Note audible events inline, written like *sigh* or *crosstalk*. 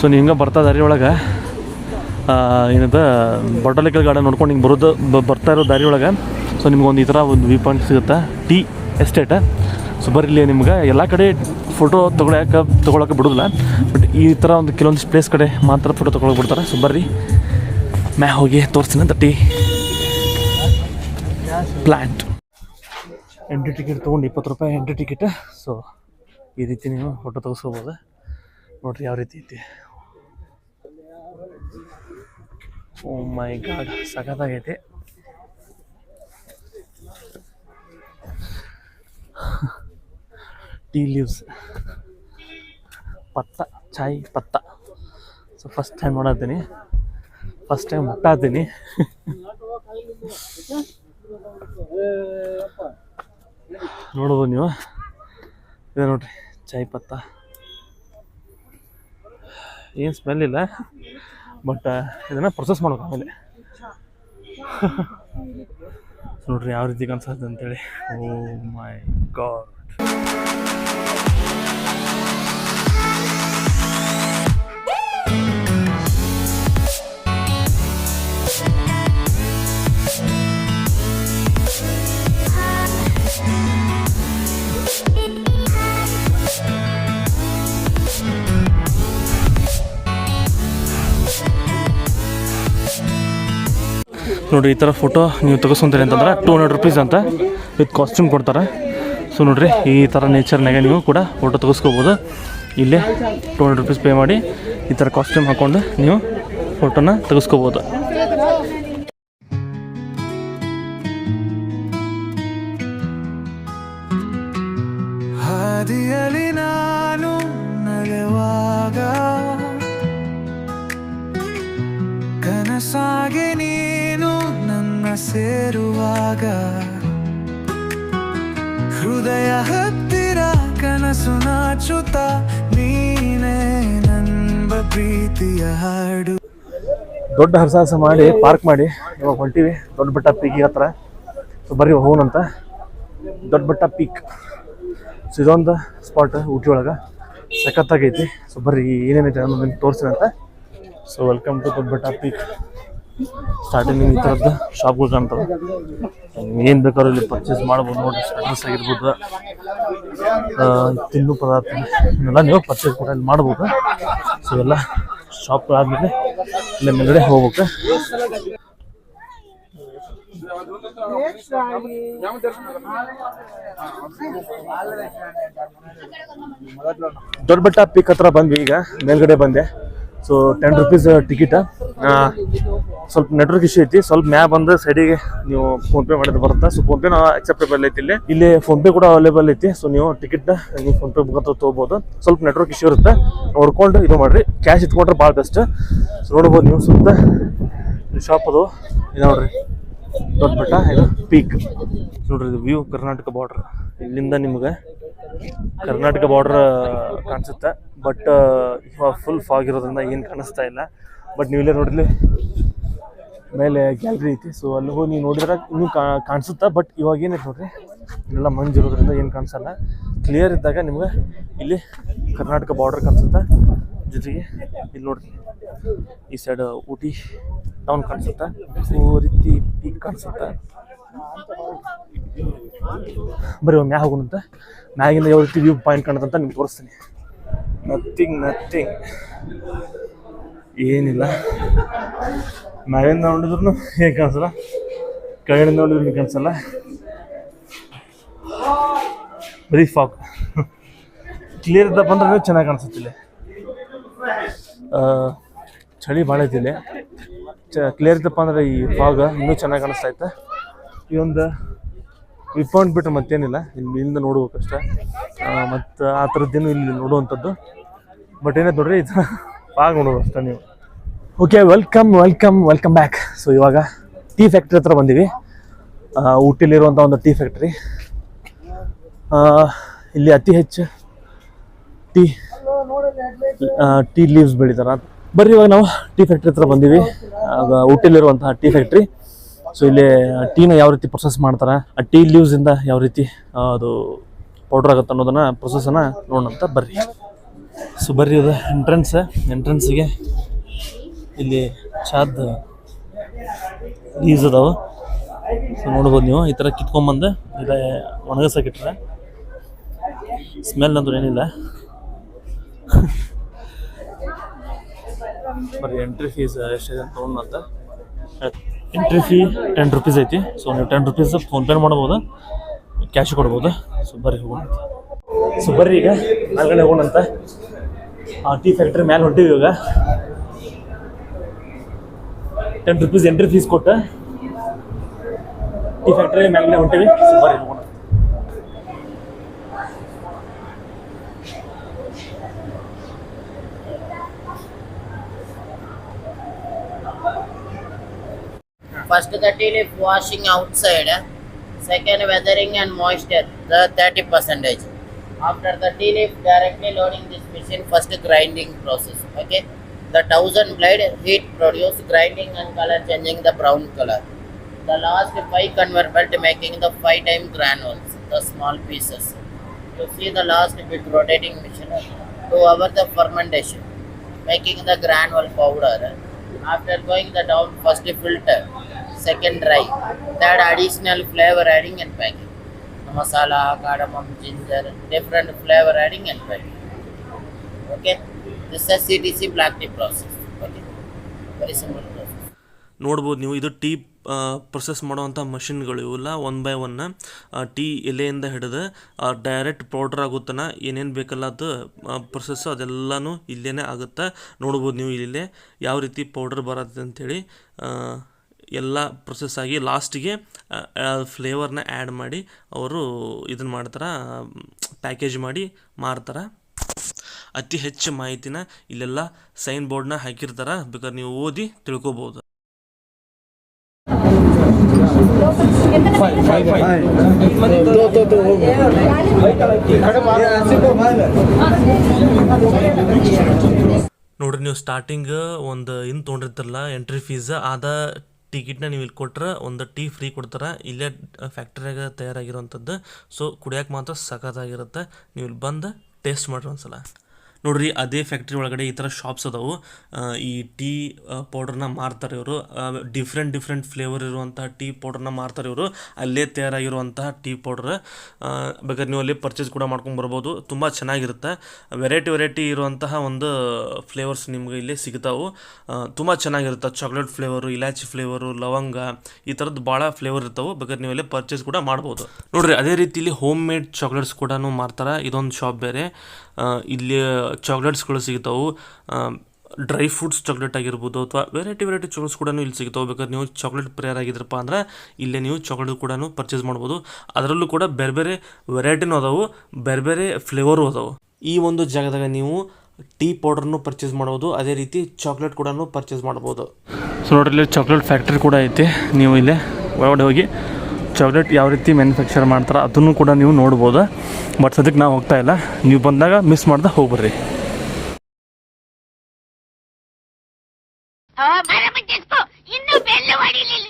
So ನೀವು ಹಿಂಗೆ ಬರ್ತಾ ದಾರಿ ಒಳಗೆ ಏನದ ಬಟಾಲಿಕಲ್ ಗಾರ್ಡನ್ ನೋಡ್ಕೊಂಡು ಹಿಂಗೆ ಬರೋದು ಬರ್ತಾ ಇರೋ ದಾರಿ ಒಳಗೆ ಸೊ ನಿಮ್ಗೊಂದು ಈ ಥರ ಒಂದು ವ್ಯೂ ಪಾಯಿಂಟ್ ಸಿಗುತ್ತೆ? ಟೀ ಎಸ್ಟೇಟ್ ಸೊ ಬರೀಲಿ ನಿಮ್ಗೆ ಎಲ್ಲ ಕಡೆ ಫೋಟೋ ತೊಗೊಳಕ್ಕೆ ತೊಗೊಳಕ್ಕೆ ಬಿಡೋದಿಲ್ಲ. ಬಟ್ ಈ ಥರ ಒಂದು ಕೆಲವೊಂದು ಪ್ಲೇಸ್ ಕಡೆ ಮಾತ್ರ ಫೋಟೋ ತೊಗೊಳಕ್ಕೆ ಬಿಡ್ತಾರೆ. ಸೊ ಬರ್ರಿ. ಮ್ಯಾ ಹೋಗಿ ತೋರಿಸ್ತೀನಿ ಅಂತ ಟೀ ಪ್ಲ್ಯಾಂಟ್ ಎಂಟ್ರಿ ಟಿಕೆಟ್ ತೊಗೊಂಡು ಇಪ್ಪತ್ತು ರೂಪಾಯಿ ಎಂಟ್ರಿ ಟಿಕೆಟ್ ಸೊ ಈ ರೀತಿ ನೀವು ಫೋಟೋ ತೆಗೆಸ್ಕೋಬೋದು. ನೋಡ್ರಿ ಯಾವ ರೀತಿ ಐತಿ. ಓ ಮೈ ಗಾಡ್ ಸಖತ್ತಾಗೈತೆ. *laughs* ಟೀ ಲೀವ್ಸ್ ಪತ್ತ, ಚಾಯ್ ಪತ್ತ. ಸೊ ಫಸ್ಟ್ ಟೈಮ್ ನೋಡತ್ತೀನಿ. First time ಮುಟ್ಟಾತೀನಿ. *laughs* ನೋಡ್ಬೋದು ನೀವು. ಇದೆ ನೋಡ್ರಿ, ಚಾಯ್ ಪತ್ತ. ಏನು ಸ್ಮೆಲ್ ಇಲ್ಲ? ಬಟ್ ಇದನ್ನು ಪ್ರೊಸೆಸ್ ಮಾಡ್ಬೇಕು ಆಮೇಲೆ. ನೋಡ್ರಿ ಯಾವ ರೀತಿ ಕಾಣಿಸ್ತದೆ ಅಂತೇಳಿ. ಓ ಮೈ ಗಾಡ್ ನೋಡ್ರಿ ಈ ಥರ ಫೋಟೋ ನೀವು ತೆಗೆಸ್ಕೊಂತೀರಿ ಅಂತಂದ್ರೆ ಟೂ ಹಂಡ್ರೆಡ್ ರುಪೀಸ್ ಅಂತ ವಿತ್ ಕಾಸ್ಟ್ಯೂಮ್ ಕೊಡ್ತಾರೆ. ಸೊ ನೋಡ್ರಿ, ಈ ಥರ ನೇಚರ್ನಾಗ ನೀವು ಕೂಡ ಫೋಟೋ ತೆಗೆಸ್ಕೋಬೋದು. ಇಲ್ಲೇ ಟೂ ಹಂಡ್ರೆಡ್ ರುಪೀಸ್ ಪೇ ಮಾಡಿ ಈ ಥರ ಕಾಸ್ಟ್ಯೂಮ್ ಹಾಕ್ಕೊಂಡು ನೀವು ಫೋಟೋನ ತೆಗೆಸ್ಕೋಬೋದು. ಕನಸಾಗಿ ಸೇರುವಾಗ ಹೃದಯ ಹತ್ತಿರ ಕನಸು ನಾಚುತ್ತ ನೀನೇ ನಂಬ ಪ್ರೀತಿಯ ಹಾಡು. ದೊಡ್ಡ ಹರಸಾಹಸ ಮಾಡಿ ಪಾರ್ಕ್ ಮಾಡಿ. ಇವಾಗ ಹೊಂಟಿವಿ. ದೊಡ್ಡ ಬೆಟ್ಟ ಪೀಕಿಗೆ ಹತ್ರ. ಸೊ ಬರ್ರಿ ಹೋಗೋಣಂತ ದೊಡ್ಡ ಬೆಟ್ಟ ಪೀಕ್ ಸೊ ಇದೊಂದು ಸ್ಪಾಟ್ ಊಟಿ ಒಳಗೆ. ಸಖತ್ತಾಗೈತಿ. ಸೊ ಬರ್ರಿ ಏನೇನೈತೆ ಅನ್ನೋದು ನಿಮ್ಗೆ ತೋರಿಸಿದಂತೆ ಸೊ ವೆಲ್ಕಮ್ ಟು ದೊಡ್ಡ ಬೆಟ್ಟ ಪೀಕ್ ಸ್ಟಾರ್ಟಿಂಗ್ ಈ ಥರದ್ದು ಶಾಪ್ಗಳು ಕಾಣ್ತವೆ ಏನು ಬೇಕಾದ್ರೂ ಇಲ್ಲಿ ಪರ್ಚೇಸ್ ಮಾಡ್ಬೋದು ನೋಡಿ ಸ್ಟಾರ್ಟಿಂಗ್ಸ್ ಆಗಿರ್ಬೋದು. ತಿನ್ನು ಪದಾರ್ಥ ಇವೆಲ್ಲ ನೀವು ಪರ್ಚೇಸ್ ಕೂಡ ಇಲ್ಲಿ ಮಾಡ್ಬೋದು. ಸೊ ಎಲ್ಲ ಆದಮೇಲೆ ಇಲ್ಲೇ ಮೇಲ್ಗಡೆ ಹೋಗ್ಬೇಕು. ದೊಡ್ಡ ಬೆಟ್ಟ ಪೀಕ್ ಹತ್ರ ಬಂದ್ವಿ ಈಗ, ಮೇಲ್ಗಡೆ ಬಂದೆ. ಸೊ ಟೆನ್ ರುಪೀಸ್ ಟಿಕೆಟ್ ಸ್ವಲ್ಪ ನೆಟ್ವರ್ಕ್ ಇಶ್ಯೂ ಐತಿ. ಸ್ವಲ್ಪ ಮ್ಯಾಪ್ ಬಂದು ಸೈಡಿಗೆ ನೀವು ಫೋನ್ ಪೇ ಮಾಡಿದ್ರೆ ಬರುತ್ತೆ? ಸೊ ಫೋನ್ ಪೇ ಅಕ್ಸೆಪ್ಟೇಬಲ್ ಐತಿ ಇಲ್ಲಿ. ಇಲ್ಲಿ ಫೋನ್ ಪೇ ಕೂಡ ಅವೈಲೇಬಲ್ ಐತಿ. ಸೊ ನೀವು ಟಿಕೆಟ್ ನೀವು ಫೋನ್ ಪೇ ಮುಖಾಂತರ ತೊಗೋಬೋದು ಸ್ವಲ್ಪ ನೆಟ್ವರ್ಕ್ ಇಶ್ಯೂ ಇರುತ್ತೆ. ನೋಡ್ಕೊಂಡು ಇದು ಮಾಡ್ರಿ. ಕ್ಯಾಶ್ ಇಟ್ಕೊಂಡ್ರೆ ಭಾಳ ಬೆಸ್ಟ್ ಸೊ ನೋಡ್ಬೋದು ನೀವು ಸುತ್ತ ಶಾಪ್ ಅದು. ಇದು ನೋಡ್ರಿ. ದೊಡ್ಡ ಬೆಟ್ಟ ಇದು ಪೀಕ್ ನೋಡ್ರಿ ಇದು ವ್ಯೂ ಕರ್ನಾಟಕ ಬಾರ್ಡ್ರ್ ಇಲ್ಲಿಂದ ನಿಮ್ಗೆ ಕರ್ನಾಟಕ ಬಾರ್ಡರ್ ಕಾಣಿಸುತ್ತೆ. ಬಟ್ ಇವಾಗ ಫುಲ್ ಫಾಗ್ ಇರೋದ್ರಿಂದ ಏನು ಕಾಣಿಸ್ತಾ ಇಲ್ಲ. ಬಟ್ ನೀವು ಇಲ್ಲೇ ನೋಡಿರ್ಲಿ. ಮೇಲೆ ಗ್ಯಾಲರಿ ಐತಿ. ಸೊ ಅಲ್ಲಿ ಹೋಗಿ ನೀವು ನೋಡಿದ್ರೆ ಇನ್ನೂ ಕಾಣಿಸುತ್ತೆ ಬಟ್ ಇವಾಗ ಏನೈತೆ ನೋಡ್ರಿ? ಇಲ್ಲೆಲ್ಲ ಮಂಜು ಇರೋದ್ರಿಂದ ಏನು ಕಾಣಿಸಲ್ಲ. ಕ್ಲಿಯರ್ ಇದ್ದಾಗ ನಿಮ್ಗೆ ಇಲ್ಲಿ ಕರ್ನಾಟಕ ಬಾರ್ಡರ್ ಕಾಣಿಸುತ್ತೆ? ಜೊತೆಗೆ ಇಲ್ಲಿ ನೋಡ್ರಿ. ಈ ಸೈಡ್ ಊಟಿ ಟೌನ್ ಕಾಣಿಸುತ್ತೆ? ಸೊ ರೀತಿ ಪೀಕ್ ಕಾಣಿಸುತ್ತೆ? ಬರೀ ಒಮ್ಮೆ ಮ್ಯಾಗ ಹೋಗೋಣಂತ? ಮ್ಯಾಗಿಂದ ಯಾವ ರೀತಿ ವ್ಯೂ ಪಾಯಿಂಟ್ ಕಾಣುತ್ತಂತ ನಿಮ್ಗೆ ತೋರಿಸ್ತೀನಿ. ನಥಿಂಗ್ ನಥಿಂಗ್ ಏನಿಲ್ಲ. ಮ್ಯಾಗಿಂದ ನೋಡಿದ್ರು ಏನು ಕಾಣಿಸಲ್ಲ. ಕೈಯಿಂದ ನೋಡಿದ್ರು ಕಾಣಿಸಲ್ಲ. ಬರೀ ಫಾಕ್ ಕ್ಲಿಯರ್ ಇದ್ದಪ್ಪ ಅಂದ್ರೆ ಚೆನ್ನಾಗಿ ಕಾಣಿಸುತ್ತಿಲ್ಲ ಚಳಿ ಭಾಳ ಐತಿಲ್ಲ ಚ ಕ್ಲಿಯರ್ ಇದ್ದಪ್ಪ ಅಂದ್ರೆ ಈ ಫಾಗ್ ಇನ್ನೂ ಚೆನ್ನಾಗಿ ಕಾಣಿಸ್ತಾ ಇತ್ತು ಈ ಒಂದು ವಿಪಾಯಿಂಟ್ ಬಿಟ್ಟು ಮತ್ತೇನಿಲ್ಲ. ಇಲ್ಲಿ ಇಲ್ಲಿಂದ ನೋಡ್ಬೇಕಷ್ಟೆ. ಮತ್ತು ಆ ಥರದ್ದೇನು ಇಲ್ಲಿ ನೋಡುವಂಥದ್ದು. ಬಟ್ ಏನೈತೆ ನೋಡ್ರಿ, ಈ ಥರ ಫಾಗ್ ನೋಡೋದು ಅಷ್ಟೇ ನೀವು. Okay welcome welcome welcome back so ಇವಾಗ ಟೀ ಫ್ಯಾಕ್ಟ್ರಿ ಹತ್ರ ಬಂದೀವಿ. ಊಟಿಲಿರುವಂಥ ಒಂದು ಟೀ ಫ್ಯಾಕ್ಟ್ರಿ ಇಲ್ಲಿ ಅತಿ ಹೆಚ್ಚು ಟೀ ಟೀ ಲೀವ್ಸ್ ಬೆಳಿತಾರ. ಬರ್ರಿ ಇವಾಗ ನಾವು ಟೀ ಫ್ಯಾಕ್ಟ್ರಿ ಹತ್ರ ಬಂದೀವಿ. ಆಗ ಊಟಿಲಿರುವಂತಹ ಟೀ ಫ್ಯಾಕ್ಟ್ರಿ ಸೊ ಇಲ್ಲಿ ಟೀನ ಯಾವ ರೀತಿ ಪ್ರೊಸೆಸ್ ಮಾಡ್ತಾರೆ? ಆ, ಟೀ ಲೀವ್ಸಿಂದ ಯಾವ ರೀತಿ ಅದು ಪೌಡ್ರ್ ಆಗುತ್ತೆ ಅನ್ನೋದನ್ನ ಪ್ರೊಸೆಸನ್ನು ನೋಡೋಣಂತ ಬರ್ರಿ. ಸೊ ಬರ್ರಿ ಅದು ಎಂಟ್ರೆನ್ಸ್ ಎಂಟ್ರೆನ್ಸಿಗೆ ಇಲ್ಲಿ ಚಾದ ಲೀವ್ಸ್ ಅದಾವ. ಸೊ ನೋಡ್ಬೋದು ನೀವು, ಈ ಥರ ಕಿತ್ಕೊಂಬಂದು ಇಲ್ಲ ಒಣಗಸಕ್ಕಿಟ್ರೆ ಸ್ಮೆಲ್ ಅಂದ್ರೆ ಏನಿಲ್ಲ. ಬರೀ ಎಂಟ್ರಿ ಫೀಸ್ ಎಷ್ಟಿದೆ ಅಂತ ತೊಗೊಂಡಂತ ಎಂಟ್ರಿ ಫೀ ಟೆನ್ ರುಪೀಸ್ ಐತಿ. ಸೊ ನೀವು ಟೆನ್ ರುಪೀಸ್ ಫೋನ್ಪೇ ಮಾಡ್ಬೋದು ಕ್ಯಾಶ್ ಕೊಡ್ಬೋದು. ಸೊ ಬರ್ರಿ ಹೋಗೋಣ ಸೊ ಬರ್ರಿ ಈಗ. ನಾಲ್ಕಡೆ ಹೋಗೋಣಂತ ಟೀ ಫ್ಯಾಕ್ಟ್ರಿ ಮ್ಯಾಲೆ ಹೊಂಟಿವಿ ಇವಾಗ. ಟೆನ್ ರುಪೀಸ್ ಎಂಟ್ರಿ ಫೀಸ್ ಕೊಟ್ಟು. ಟೀ ಫ್ಯಾಕ್ಟ್ರಿ ಮ್ಯಾಲೆ ಹೊಂಟಿವಿ. ಸೊ ಬರ್ರಿ ಹೋಗೋಣ First, the tea leaf washing outside. Second, weathering and moisture, the 30 percentage. After the tea leaf, directly loading this machine, first grinding process. Okay. The thousand blade heat produce grinding and color changing the brown color. The last five conveyor belt making the five time granules, the small pieces. You see the last big rotating machine to over the fermentation, making the granule powder. After going the down, first filter, second dry, third additional flavor adding and packing. Masala, cardamom, ginger, different flavor adding and packing. Okay, this is CTC black tea process. Okay, very simple process. ನೋಡ್ಬೋದು ನೀವು ಇದು tea process ಮಾಡುವಂಥ ಮಷಿನ್ಗಳು ಇವೆಲ್ಲ one by one tea ಎಲೆಯಿಂದ ಹಿಡಿದು direct powder ಆಗುತ್ತನ ಏನೇನು ಬೇಕಲ್ಲ ಅದು ಪ್ರೊಸೆಸ್ಸು ಅದೆಲ್ಲನೂ ಇಲ್ಲೇ ಆಗುತ್ತೆ ನೋಡ್ಬೋದು ನೀವು ಇಲ್ಲೇ ಯಾವ ರೀತಿ ಪೌಡ್ರ್ ಬರತ್ತೆ ಅಂಥೇಳಿ ಎಲ್ಲ ಪ್ರೊಸೆಸ್ ಆಗಿ ಲಾಸ್ಟಿಗೆ ಫ್ಲೇವರ್ನ ಆ್ಯಡ್ ಮಾಡಿ ಅವರು ಇದನ್ನು ಮಾಡ್ತಾರೆ ಪ್ಯಾಕೇಜ್ ಮಾಡಿ ಮಾರ್ತಾರೆ. ಅತಿ ಹೆಚ್ಚು ಮಾಹಿತಿನ ಇಲ್ಲೆಲ್ಲ ಸೈನ್ ಬೋರ್ಡ್ನ ಹಾಕಿರ್ತಾರೆ ಬೇಕಾದ್ರೆ ನೀವು ಓದಿ ತಿಳ್ಕೊಬೋದು. ನೋಡ್ರಿ ನೀವು ಸ್ಟಾರ್ಟಿಂಗ್ ಒಂದು ಇನ್ ತೊಗೊಂಡಿರ್ತಾರಲ್ಲ ಎಂಟ್ರಿ ಫೀಸ್ ಆದ ಟಿಕೆಟ್ನ ನೀವು ಇಲ್ಲಿ ಕೊಟ್ರೆ ಒಂದು ಟೀ ಫ್ರೀ ಕೊಡ್ತಾರೆ. ಇಲ್ಲೇ ಫ್ಯಾಕ್ಟ್ರಿಯಾಗ ತಯಾರಾಗಿರೋವಂಥದ್ದು. ಸೊ ಕುಡಿಯೋಕೆ ಮಾತ್ರ ಸಖತ್ತಾಗಿರುತ್ತೆ ನೀವು ಇಲ್ಲಿ ಬಂದು ಟೇಸ್ಟ್ ಮಾಡ್ರಿ ಒಂದ್ಸಲ. ನೋಡ್ರಿ, ಅದೇ ಫ್ಯಾಕ್ಟ್ರಿ ಒಳಗಡೆ ಈ ಥರ ಶಾಪ್ಸ್ ಅದಾವು. ಈ ಟೀ ಪೌಡ್ರನ್ನ ಮಾರ್ತಾರೆ ಇವರು. ಡಿಫ್ರೆಂಟ್ ಡಿಫ್ರೆಂಟ್ ಫ್ಲೇವರ್ ಇರುವಂತಹ ಟೀ ಪೌಡ್ರನ್ನ ಮಾರ್ತಾರೆ ಇವರು. ಅಲ್ಲೇ ತಯಾರಾಗಿರುವಂತಹ ಟೀ ಪೌಡ್ರ್ ಬೇಕಾದ್ರೆ ನೀವು ಅಲ್ಲಿ ಪರ್ಚೇಸ್ ಕೂಡ ಮಾಡ್ಕೊಂಡು ಬರ್ಬೋದು. ತುಂಬ ಚೆನ್ನಾಗಿರುತ್ತೆ. ವೆರೈಟಿ ವೆರೈಟಿ ಇರುವಂತಹ ಒಂದು ಫ್ಲೇವರ್ಸ್ ನಿಮ್ಗೆ ಇಲ್ಲಿ ಸಿಗ್ತಾವು. ತುಂಬ ಚೆನ್ನಾಗಿರುತ್ತೆ. ಚಾಕ್ಲೇಟ್ ಫ್ಲೇವರು ಇಲಾಚಿ ಫ್ಲೇವರು ಲವಂಗ, ಈ ಥರದ್ದು ಭಾಳ ಫ್ಲೇವರ್ ಇರ್ತಾವೆ. ಬೇಕಾದ್ರೆ ನೀವು ಅಲ್ಲಿ ಪರ್ಚೇಸ್ ಕೂಡ ಮಾಡ್ಬೋದು. ನೋಡ್ರಿ, ಅದೇ ರೀತಿಯಲ್ಲಿ ಹೋಮ್ ಮೇಡ್ ಚಾಕ್ಲೇಟ್ಸ್ ಕೂಡ ಮಾರ್ತಾರೆ. ಇದೊಂದು ಶಾಪ್ ಬೇರೆ. ಇಲ್ಲಿ ಚಾಕ್ಲೇಟ್ಸ್ಗಳು ಸಿಗ್ತಾವೆ. ಡ್ರೈ ಫ್ರೂಟ್ಸ್ ಚಾಕ್ಲೇಟ್ ಆಗಿರ್ಬೋದು ಅಥವಾ ವೆರೈಟಿ ವೆರೈಟಿ ಚಾಕ್ಲೇಟ್ಸ್ ಕೂಡ ಇಲ್ಲಿ ಸಿಗ್ತಾವೆ. ಬೇಕಾದ್ರೆ ನೀವು ಚಾಕ್ಲೇಟ್ ಪ್ರೇಯರ್ ಆಗಿದ್ರಪ್ಪ ಅಂದ್ರೆ ಇಲ್ಲೇ ನೀವು ಚಾಕ್ಲೇಟ್ ಕೂಡ ಪರ್ಚೇಸ್ ಮಾಡ್ಬೋದು. ಅದರಲ್ಲೂ ಕೂಡ ಬೇರೆ ಬೇರೆ ವೆರೈಟಿನೂ ಅದಾವು, ಬೇರೆ ಬೇರೆ ಫ್ಲೇವರು ಅದಾವು. ಈ ಒಂದು ಜಾಗದಾಗ ನೀವು ಟೀ ಪೌಡ್ರನ್ನು ಪರ್ಚೇಸ್ ಮಾಡ್ಬೋದು. ಅದೇ ರೀತಿ ಚಾಕ್ಲೇಟ್ ಕೂಡ ಪರ್ಚೇಸ್ ಮಾಡ್ಬೋದು. ಸೊ ನೋಡ್ರಿ ಚಾಕ್ಲೇಟ್ ಫ್ಯಾಕ್ಟ್ರಿ ಕೂಡ ಐತಿ. ನೀವು ಇಲ್ಲೇ ಒಳಗಡೆ ಹೋಗಿ ಚಾಕ್ಲೇಟ್ ಯಾವ ರೀತಿ ಮ್ಯಾನುಫ್ಯಾಕ್ಚರ್ ಮಾಡ್ತಾರೆ ಅದನ್ನು ಕೂಡ ನೀವು ನೋಡ್ಬೋದು. ಬಟ್ ಸದ್ಯಕ್ಕೆ ನಾವು ಹೋಗ್ತಾ ಇಲ್ಲ. ನೀವು ಬಂದಾಗ ಮಿಸ್ ಮಾಡ್ದೆ ಹೋಗ್ಬರ್ರಿ. ಇನ್ನು ಬೆಲ್ಲು ಹೊಡಿಲಿಲ್ವೇ